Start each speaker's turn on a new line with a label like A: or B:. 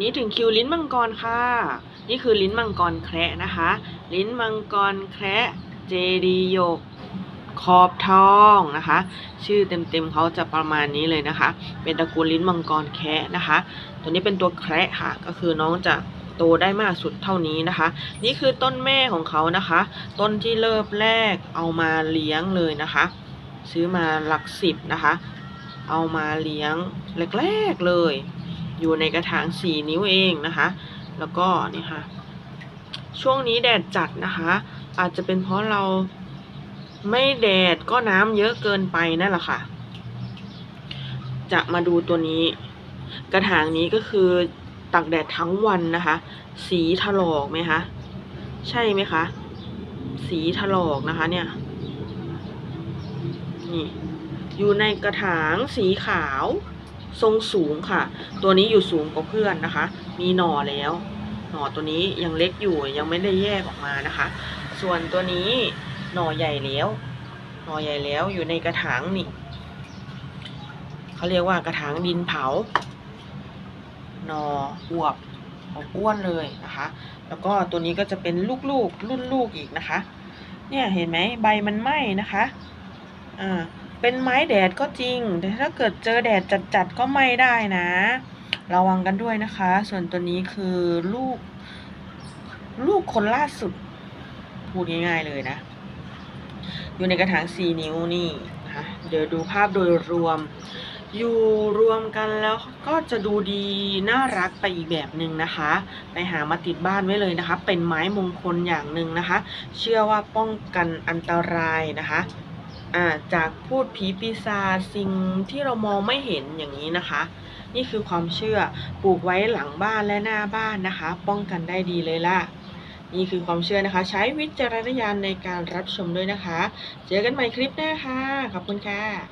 A: นี้ถึงคิวลิ้นมังกรค่ะ นี่คือลิ้นมังกรแคระนะคะ ลิ้นมังกรแคระเจดียกขอบทองนะคะ ชื่อเต็มๆเขาจะประมาณนี้เลยนะคะ เป็นตระกูลลิ้นมังกรแคระนะคะ ตัวนี้เป็นตัวแคระค่ะ ก็คือน้องจะโตได้มากสุดเท่านี้นะคะ นี่คือต้นแม่ของเขานะคะ ต้นที่เริ่มแรกเอามาเลี้ยงเลยนะคะ ซื้อมาหลักสิบนะคะ เอามาเลี้ยงแรกๆเลย อยู่ในกระถางสี่นิ้วเองนะคะ แล้วก็นี่ค่ะ ช่วงนี้แดดจัดนะคะ อาจจะเป็นเพราะเราไม่แดดก็น้ำเยอะเกินไปนั่นแหละค่ะ จะมาดูตัวนี้ กระถางนี้ก็คือตักแดดทั้งวันนะคะ สีถลอกไหมคะ ใช่ไหมคะ สีถลอกนะคะเนี่ย นี่ อยู่ในกระถางสีขาว ทรงสูงค่ะ ตัวนี้อยู่สูงกว่าเพื่อนนะคะ มีหน่อแล้ว หน่อตัวนี้ยังเล็กอยู่ยังไม่ได้แยกออกมานะคะ ส่วนตัวนี้หน่อใหญ่แล้ว หน่อใหญ่แล้วอยู่ในกระถางนี่เขาเรียกว่ากระถางดินเผา หน่ออวบอบอ้วนเลยนะคะ แล้วก็ตัวนี้ก็จะเป็นลูกๆรุ่นลูกอีกนะคะ เนี่ยเห็นไหมใบมันไหม้นะคะ อ่า เป็นไม้แดดก็จริง แต่ถ้าเกิดเจอแดดจัดๆก็ไม้ได้นะ ระวังกันด้วยนะคะ ส่วนตัวนี้คือลูก ลูกคนล่าสุด พูดง่ายๆเลยนะ อยู่ในกระถางสี่นิ้วนี่นะคะเดี๋ยวดูภาพโดยรวม อยู่รวมกันแล้วก็จะดูดีน่ารักไปอีกแบบหนึ่งนะคะ ไปหามาติดบ้านไว้เลยนะคะ เป็นไม้มงคลอย่างหนึ่งนะคะ เชื่อว่าป้องกันอันตรายนะคะ อ่าจากพูดผีปีศาจสิ่งที่เรามองไม่เห็นอย่างนี้นะคะ นี่คือความเชื่อปลูกไว้หลังบ้านและหน้าบ้านนะคะ ป้องกันได้ดีเลยล่ะ นี่คือความเชื่อนะคะ ใช้วิจารณญาณในการรับชมด้วยนะคะ เจอกันใหม่คลิปหน้าค่ะ ขอบคุณค่ะ